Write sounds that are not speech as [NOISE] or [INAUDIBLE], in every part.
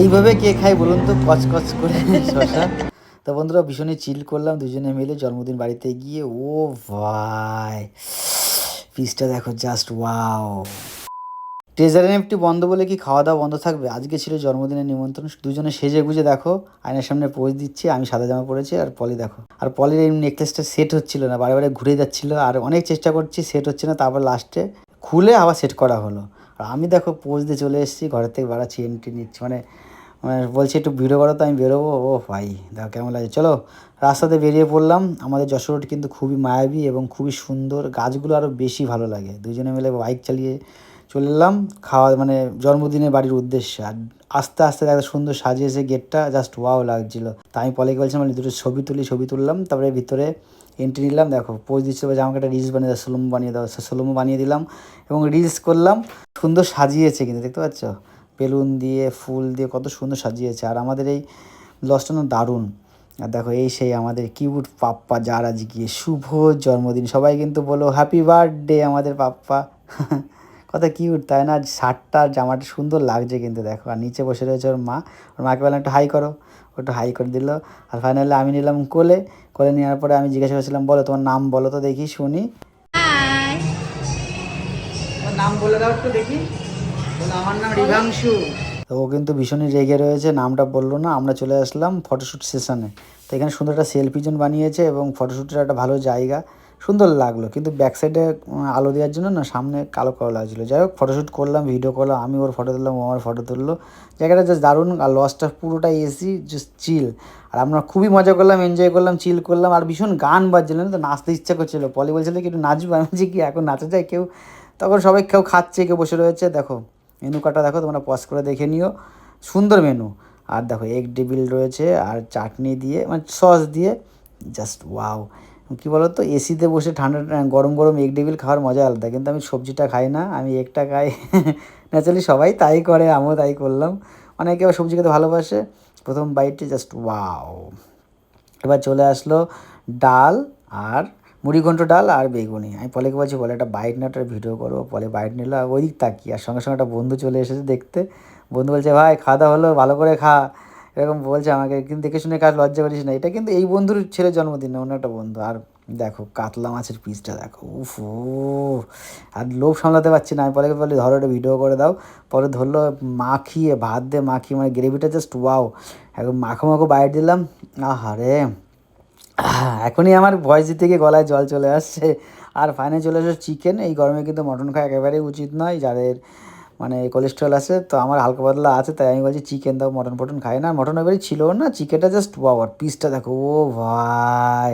এইভাবে কে খাই বলুন তো? কচকচ করে শশা। তো বন্ধুরা, ভীষণই চিল করলাম দুজনে মিলে। জন্মদিন বাড়িতে গিয়ে, ও ভাই পিসটা দেখো জাস্ট ওয়াও ট্রেজার এনএফটি বন্ধ বলে কি খাওয়া দাওয়া বন্ধ থাকবে? আজকে ছিল জন্মদিনের নিমন্ত্রণ। দুজনে সেজে গুজে দেখো, আয়নার সামনে পোজ দিচ্ছি, আমি সাদা জামা পরেছি আর পলি দেখো। আর পলির এই নেকলেসটা সেট হচ্ছিল না, বারে বারে ঘুরে যাচ্ছিল। আর অনেক চেষ্টা করছি সেট হচ্ছে না তারপর লাস্টে খুলে আবার সেট করা হলো। আর আমি দেখো পোজ দিয়ে চলে এসেছি, ঘরের থেকে বাড়াচ্ছি এন্ট্রি নিচ্ছি। মানে মানে বলছি একটু ভিডিও করো তো, আমি বেরোবো। ও ভাই, দেখো কেমন লাগে। চলো, রাস্তাতে বেরিয়ে পড়লাম। আমাদের যশোর রোড কিন্তু খুবই মায়াবী এবং খুবই সুন্দর। গাছগুলো আরও বেশি ভালো লাগে। দুজনে মিলে বাইক চালিয়ে চলে এলাম। খাওয়া মানে জন্মদিনের বাড়ির উদ্দেশ্যে। আর আস্তে আস্তে দেখো সুন্দর সাজিয়েছে গেটটা। জাস্ট ওয়াও লাগছিল। তাই আমি পলিকে বলছিলাম বলি দুটো ছবি তুলি, ছবি তুললাম। তারপরে ভিতরে এন্ট্রি নিলাম। দেখো পোজ দিচ্ছিল আমাকে একটা রিলস বানিয়ে দাও সোলম বানিয়ে দাও সোলমও বানিয়ে দিলাম এবং রিলস করলাম। সুন্দর সাজিয়েছে কিন্তু, দেখতে পাচ্ছ? বেলুন দিয়ে, ফুল দিয়ে কত সুন্দর সাজিয়েছে। আর আমাদের এই লসটা না দারুণ। আর দেখো, এই সেই আমাদের কিউট পাপ্পা যার আজকে শুভ জন্মদিন। সবাই কিন্তু বলো হ্যাপি বার্থডে আমাদের পাপ্পা। [LAUGHS] কত কিউট, তাই না? শার্টটা, জামাটা সুন্দর লাগছে কিন্তু, দেখো। আর নিচে বসে রয়েছে ওর মা। ওর মাকে বললাম, একটু হাই করো। ও একটু হাই করে দিল। আর ফাইনালি আমি নিলাম কোলে। কোলে নেওয়ার পরে আমি জিজ্ঞাসা করেছিলাম, বলো, তোমার নাম বলো তো দেখি, শুনি। নাম বলে দাও একটু দেখি। আমার নাম রিভাংশু। ও কিন্তু ভীষণই রেগে রয়েছে, নামটা বলল না, আমরা চলে আসলাম ফটোশ্যুট সেশনে তো এখানে সুন্দর একটা সেলফি জোন বানিয়েছে এবং ফটোশ্যুটের একটা ভালো জায়গা, সুন্দর লাগল। কিন্তু ব্যাক সাইডে আলো দেওয়ার জন্য না, সামনে কালো কালো লাগছিল। যাই হোক ফটোশ্যুট করলাম ভিডিও করলাম, আমি ওর ফটো তুললাম, ও আমার ফটো তুললো। জায়গাটা জাস্ট দারুণ, আর লসটা পুরোটাই এসি জাস্ট চিল আর আমরা খুবই মজা করলাম এনজয় করলাম চিল করলাম, আর ভীষণ গান বাজছিল না তো, নাচতে ইচ্ছা করছিল। পলি বলছিল কি, একটু নাচবো? আমি যে কি, এখন নাচা যায় কেউ? তখন সবাই কেউ খাচ্ছে, কেউ বসে রয়েছে। দেখো মেনু কার্ডটা দেখো, তোমরা পজ করে দেখে নিও। সুন্দর মেনু আর দেখো এগ ডেবিল রয়েছে, আর চাটনি দিয়ে মানে সস দিয়ে জাস্ট ওয়াও কী বলো তো এসিতে বসে ঠান্ডা, গরম গরম এগ ডেবিল খাওয়ার মজা আলাদা। কিন্তু আমি সবজিটা খাই না, আমি এগটা খাই। [LAUGHS] ন্যাচারালি সবাই তাই করে, আমিও তাই করলাম। অনেকে আবার সবজি খেতে ভালোবাসে। প্রথম বাইটে জাস্ট ওয়াও এবার চলে আসলো ডাল আর মুড়ি ঘন্ট ডাল আর বেগুনি। আমি পলেকে বলছি বলে একটা বাইট একটা ভিডিও করব পলে বাইট নিল ওই দিক তাকি আর সঙ্গে সঙ্গে একটা বন্ধু চলে এসেছে দেখতে। বন্ধু বলছে ভাই খাওয়া হলো ভালো করে খা। এরকম বলছে আমাকে কিন্তু দেখে শুনে কাজ লজ্জা করিস না। এটা কিন্তু এই বন্ধুর ছেলের জন্মদিন না অন্য একটা বন্ধু। আর দেখো কাতলা মাছের পিসটা দেখো উফ আর লোভ সামলাতে পারছি না। আমি পরে বলি ধরো একটা ভিডিও করে দাও। পরে ধরলো মাখিয়ে ভাত দিয়ে মাখিয়ে মানে গ্রেভিটা জাস্ট ওয়াও একদম মাখো মাখো বাইট দিলাম। আহারে আহ, এখনই আমার ভয়েস দিতে গিয়ে গলায় জল চলে আসছে। আর ফাইনে চলে আসছে চিকেন এই গরমে কিন্তু মটন খাওয়া একেবারেই উচিত নয়। যাদের মানে কোলেস্ট্রল আছে, তো আমার হালকা পাতলা আছে, তাই আমি বলছি চিকেন দাও মটন ফটন খাই না। মটন এবারে ছিল না চিকেনটা জাস্ট বাবার পিসটা দেখো, ও ভাই।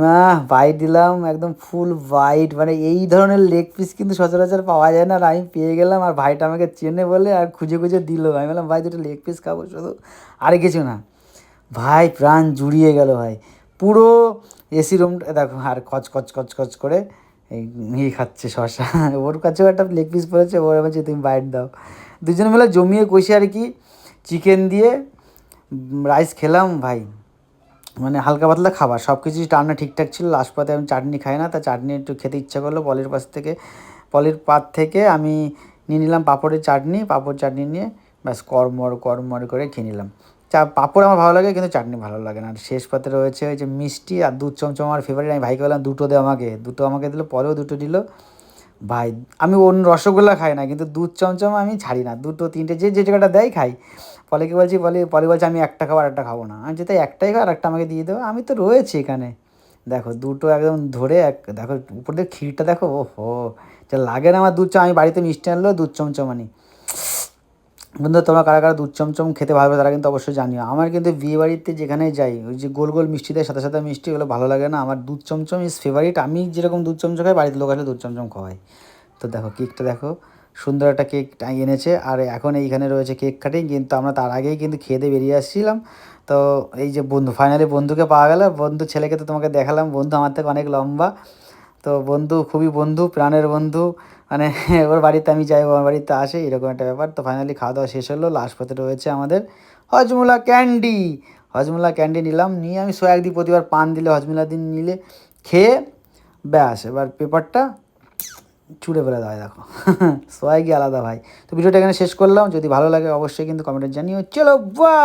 না বাইট দিলাম, একদম ফুল বাইট মানে এই ধরনের লেগ পিস কিন্তু সচরাচর পাওয়া যায় না। আর আমি পেয়ে গেলাম, আর ভাইটা আমাকে চেনে বলে আর খুঁজে খুঁজে দিল। আমি বললাম, ভাই, দুটো লেগ পিস খাব শুধু আর কিছু না। ভাই, প্রাণ জুড়িয়ে গেল ভাই। পুরো এসি রুমটা দেখো, আর কচ কচ কচ কচ করে এই খাচ্ছে শশা। ওর কাছেও একটা লেগ পিস পড়েছে ওর বলছে, তুমি বাইট দাও। দুজন মিলে জমিয়ে কষে আর কি চিকেন দিয়ে রাইস খেলাম ভাই। মানে হালকা পাতলা খাবার সব কিছুই রান্না ঠিকঠাক ছিল। লাস্ট পাতে আমি চাটনি খাই না, তা চাটনি একটু খেতে ইচ্ছা করল। পলির পাশ থেকে, পলির পাত থেকে আমি নিয়ে নিলাম পাঁপড়ের চাটনি। পাঁপড় চাটনি নিয়ে ব্যাস কর্মর কর্মর করে খেয়ে নিলাম। চা পাঁপড় আমার ভালো লাগে, কিন্তু চাটনি ভালো লাগে না। আর শেষ পাতে রয়েছে ওই যে মিষ্টি আর দুধ চমচম আমার ফেভারিট আমি ভাইকে বললাম, দুটো দে আমাকে। দুটো আমাকে দিল, পরেও দুটো দিল। ভাই, আমি অন্য রসগোল্লা খাই না, কিন্তু দুধ চমচম আমি ছাড়ি না। দুটো, তিনটে, যে যে জায়গাটা দেয় খাই। পরে কি বলছি, বলে পরে বলছে, আমি একটা খাব আর একটা খাব না। আমি যেতে একটাই খাও আর একটা আমাকে দিয়ে দেবো আমি তো রয়েছি এখানে। দেখো, দুটো একদম ধরে এক দেখো, উপর দিয়ে ক্ষীরটা দেখো ও হো যা লাগে না আমার দুধ চম আমি বাড়িতে মিষ্টি আনলো দুধ চমচমানি। বন্ধু, তোমরা কারা কারা দুধ চমচম খেতে ভালো তারা কিন্তু অবশ্যই জানিও। আমার কিন্তু বিয়ে বাড়িতে যেখানে যাই, ওই যে গোল গোল মিষ্টি দেয়, সাথে সাথে মিষ্টি ওগুলো ভালো লাগে না। আমার দুধ চমচম ইজ ফেভারিট আমি যেরকম দুধ চমচম খাই, বাড়িতে লোক আসলে দুধ চমচম খাওয়াই। তো দেখো, কেকটা দেখো, সুন্দর একটা কেক এনেছে। আর এখন এইখানে রয়েছে কেক কাটিং, কিন্তু আমরা তার আগেই কিন্তু খেয়ে দিয়ে বেরিয়ে আসছিলাম। তো এই যে বন্ধু ফাইনালি বন্ধুকে পাওয়া গেল। বন্ধু, ছেলেকে তো তোমাকে দেখালাম। বন্ধু আমার থেকে অনেক লম্বা। তো বন্ধু, খুবই বন্ধু, প্রাণের বন্ধু। মানে [LAUGHS] ওর বাড়িতে আমি যাই আমার বাড়িতে আসে, এরকম একটা ব্যাপার। তো ফাইনালি খাওয়া দাওয়া শেষ হলো লাস্ট পথে রয়েছে আমাদের হজমুলা ক্যান্ডি। হজমুলা ক্যান্ডি নিলাম, নিয়ে আমি সোয়াগ দিই প্রতিবার পান দিলে, হজমুলা দিন নিলে, খেয়ে ব্যাস, এবার পেপারটা চুড়ে ফেলে দেয় দেখো। [LAUGHS] সবাই কি আলাদা, ভাই। তো ভিডিওটা এখানে শেষ করলাম, যদি ভালো লাগে অবশ্যই কিন্তু কমেন্টে জানিও। চলো বা